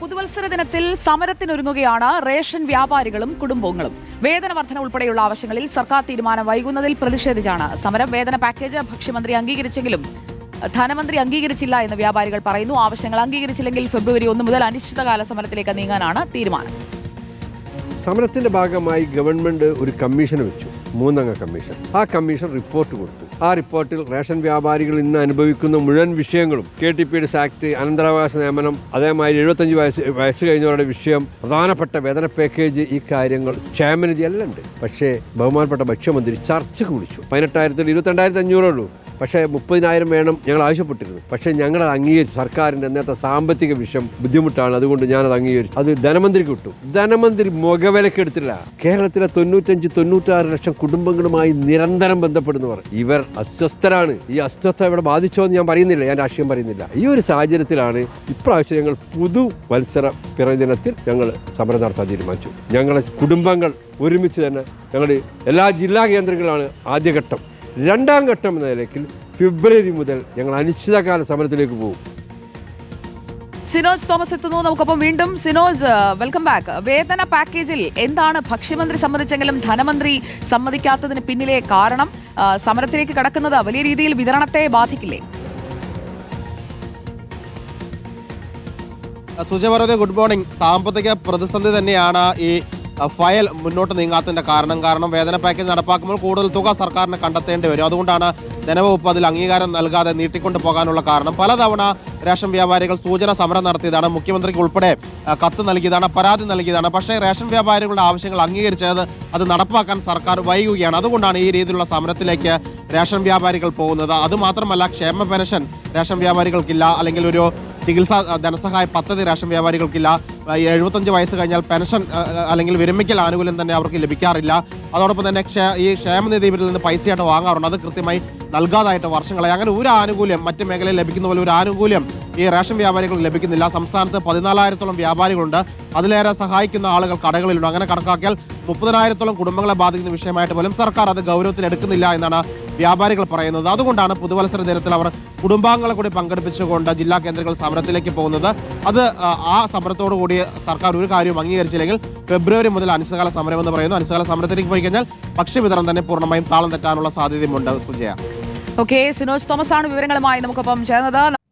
പുതുവത്സര ദിനത്തിൽ സമരത്തിനൊരുങ്ങുകയാണ് റേഷൻ വ്യാപാരികളും കുടുംബങ്ങളും. വേതന വർധന ഉൾപ്പെടെയുള്ള ആവശ്യങ്ങളിൽ സർക്കാർ തീരുമാനം വൈകുന്നതിൽ പ്രതിഷേധിച്ചാണ് സമരം. വേതന പാക്കേജ് ഭക്ഷ്യമന്ത്രി അംഗീകരിച്ചെങ്കിലും ധനമന്ത്രി അംഗീകരിച്ചില്ല എന്ന് വ്യാപാരികൾ പറയുന്നു. ആവശ്യങ്ങൾ അംഗീകരിച്ചില്ലെങ്കിൽ ഫെബ്രുവരി ഒന്ന് മുതൽ അനിശ്ചിതകാല സമരത്തിലേക്ക് നീങ്ങാനാണ് തീരുമാനം. സമരത്തിന്റെ ഭാഗമായി ഗവൺമെന്റ് ഒരു കമ്മീഷൻ വെച്ചു. മൂന്നംഗ കമ്മീഷൻ. ആ കമ്മീഷൻ റിപ്പോർട്ട് കൊടുത്തു. ആ റിപ്പോർട്ടിൽ റേഷൻ വ്യാപാരികൾ ഇന്ന് അനുഭവിക്കുന്ന മുഴുവൻ വിഷയങ്ങളും കെ ടി പി ആക്ട് അനന്തരാവകാശ നിയമനം അതേമാതിരി എഴുപത്തഞ്ച് വയസ്സ് വയസ്സ് കഴിഞ്ഞവരുടെ വിഷയം പ്രധാനപ്പെട്ട വേതന പാക്കേജ് ഈ കാര്യങ്ങൾ ക്ഷേമനിധി എല്ലാം ഉണ്ട്. പക്ഷേ ബഹുമാനപ്പെട്ട ഭക്ഷ്യമന്ത്രി ചർച്ചയ്ക്ക് വിളിച്ചു. പതിനെട്ടായിരത്തിൽ ഇരുപത്തിരണ്ടായിരത്തി അഞ്ഞൂറേ ഉള്ളൂ. പക്ഷേ മുപ്പതിനായിരം വേണം ഞങ്ങൾ ആവശ്യപ്പെട്ടിരുന്നു. പക്ഷേ ഞങ്ങളത് അംഗീകരിച്ചു. സർക്കാരിന്റെ അന്നത്തെ സാമ്പത്തിക വിഷയം ബുദ്ധിമുട്ടാണ്. അതുകൊണ്ട് ഞാനത് അംഗീകരിച്ചു. അത് ധനമന്ത്രിക്ക് വിട്ടു. ധനമന്ത്രി മുഖവിലക്കെടുത്തില്ല കേരളത്തിലെ തൊണ്ണൂറ്റഞ്ച് തൊണ്ണൂറ്റാറ് ലക്ഷം കുടുംബങ്ങളുമായി നിരന്തരം ബന്ധപ്പെടുന്നവർ. ഇവർ അസ്വസ്ഥരാണ്. ഈ അസ്വസ്ഥ ഇവിടെ ബാധിച്ചോ എന്ന് ഞാൻ പറയുന്നില്ല. ഞാൻ രാഷ്ട്രീയം പറയുന്നില്ല. ഈ ഒരു സാഹചര്യത്തിലാണ് ഇപ്രാവശ്യം ഞങ്ങൾ പുതു മത്സര പിറദിനത്തിൽ ഞങ്ങൾ സമരം നടത്താൻ തീരുമാനിച്ചു. ഞങ്ങളെ കുടുംബങ്ങൾ ഒരുമിച്ച് തന്നെ ഞങ്ങൾ എല്ലാ ജില്ലാ കേന്ദ്രങ്ങളാണ് ആദ്യഘട്ടം. രണ്ടാം ഘട്ടം എന്ന നിലയ്ക്ക് ഫെബ്രുവരി മുതൽ ഞങ്ങൾ അനിശ്ചിതകാല സമരത്തിലേക്ക് പോകും. സിനോജ് തോമസ് എത്തുന്നു. നമുക്കൊപ്പം വീണ്ടും സിനോജ് വെൽക്കം ബാക്ക്. വേതന പാക്കേജിൽ എന്താണ് ഭക്ഷ്യമന്ത്രി സമ്മതിച്ചെങ്കിലും ധനമന്ത്രി സമ്മതിക്കാത്തതിന് പിന്നിലെ കാരണം? സമരത്തിലേക്ക് കടക്കുന്നത് വലിയ രീതിയിൽ വിതരണത്തെ ബാധിക്കില്ലേ? സുജ പറഞ്ഞ ഗുഡ് മോർണിംഗ്. സാമ്പത്തിക പ്രതിസന്ധി തന്നെയാണ് ഈ ഫയൽ മുന്നോട്ട് നീങ്ങാത്തതിന്റെ കാരണം കാരണം വേതന പാക്കേജ് നടപ്പാക്കുമ്പോൾ കൂടുതൽ തുക സർക്കാരിന് കണ്ടെത്തേണ്ടി വരും. അതുകൊണ്ടാണ് ധനവകുപ്പ് അതിൽ അംഗീകാരം നൽകാതെ നീട്ടിക്കൊണ്ടു പോകാനുള്ള കാരണം. പലതവണ റേഷൻ വ്യാപാരികൾ സൂചന സമരം നടത്തിയതാണ്. മുഖ്യമന്ത്രിക്ക് ഉൾപ്പെടെ കത്ത് നൽകിയതാണ് പരാതി നൽകിയതാണ്. പക്ഷേ റേഷൻ വ്യാപാരികളുടെ ആവശ്യങ്ങൾ അംഗീകരിച്ചത് അത് നടപ്പാക്കാൻ സർക്കാർ വൈകുകയാണ്. അതുകൊണ്ടാണ് ഈ രീതിയിലുള്ള സമരത്തിലേക്ക് റേഷൻ വ്യാപാരികൾ പോകുന്നത്. അതുമാത്രമല്ല ക്ഷേമ പെൻഷൻ റേഷൻ വ്യാപാരികൾക്കില്ല. അല്ലെങ്കിൽ ഒരു ചികിത്സാ ധനസഹായ പദ്ധതി റേഷൻ വ്യാപാരികൾക്കില്ല. എഴുപത്തഞ്ച് വയസ്സ് കഴിഞ്ഞാൽ പെൻഷൻ അല്ലെങ്കിൽ വിരമിക്കൽ ആനുകൂല്യം തന്നെ അവർക്ക് ലഭിക്കാറില്ല. അതോടൊപ്പം തന്നെ ക്ഷേ- ഈ ക്ഷേമനിധി ഇവരിൽ നിന്ന് പൈസയായിട്ട് വാങ്ങാറുണ്ട്. അത് കൃത്യമായി നൽകാതായിട്ട് വർഷങ്ങളായി. അങ്ങനെ ഒരു ആനുകൂല്യം മറ്റ് മേഖലയിൽ ലഭിക്കുന്ന പോലെ ഒരു ആനുകൂല്യം ഈ റേഷൻ വ്യാപാരികൾക്ക് ലഭിക്കുന്നില്ല. സംസ്ഥാനത്ത് പതിനാലായിരത്തോളം വ്യാപാരികളുണ്ട്. അതിലേറെ സഹായിക്കുന്ന ആളുകൾ കടകളിലുണ്ട്. അങ്ങനെ കണക്കാക്കിയാൽ മുപ്പതിനായിരത്തോളം കുടുംബങ്ങളെ ബാധിക്കുന്ന വിഷയമായിട്ട് പോലും സർക്കാർ അത് ഗൗരവത്തിൽ എടുക്കുന്നില്ല എന്നാണ് വ്യാപാരികൾ പറയുന്നത്. അതുകൊണ്ടാണ് പുതുവത്സര ദിനത്തിൽ അവർ കുടുംബാംഗങ്ങളെ കൂടി പങ്കെടുപ്പിച്ചുകൊണ്ട് ജില്ലാ കേന്ദ്രങ്ങൾ സമരത്തിലേക്ക് പോകുന്നത്. അത് ആ, സമരത്തോടു കൂടി സർക്കാർ ഒരു കാര്യവും അംഗീകരിച്ചില്ലെങ്കിൽ ഫെബ്രുവരി മുതൽ അനിശ്ചിതകാല സമരം എന്ന് പറയുന്നു. അനിശ്ചിതകാല സമരത്തിലേക്ക് പോയി കഴിഞ്ഞാൽ ഭക്ഷ്യവിതരണം തന്നെ പൂർണമായും താളം തെറ്റാനുള്ള സാധ്യതയുമുണ്ട്. സുജയ. ഓക്കെ സിനോജ് തോമസ് ആണ് വിവരങ്ങളുമായി നമുക്കൊപ്പം ചേർന്നത്.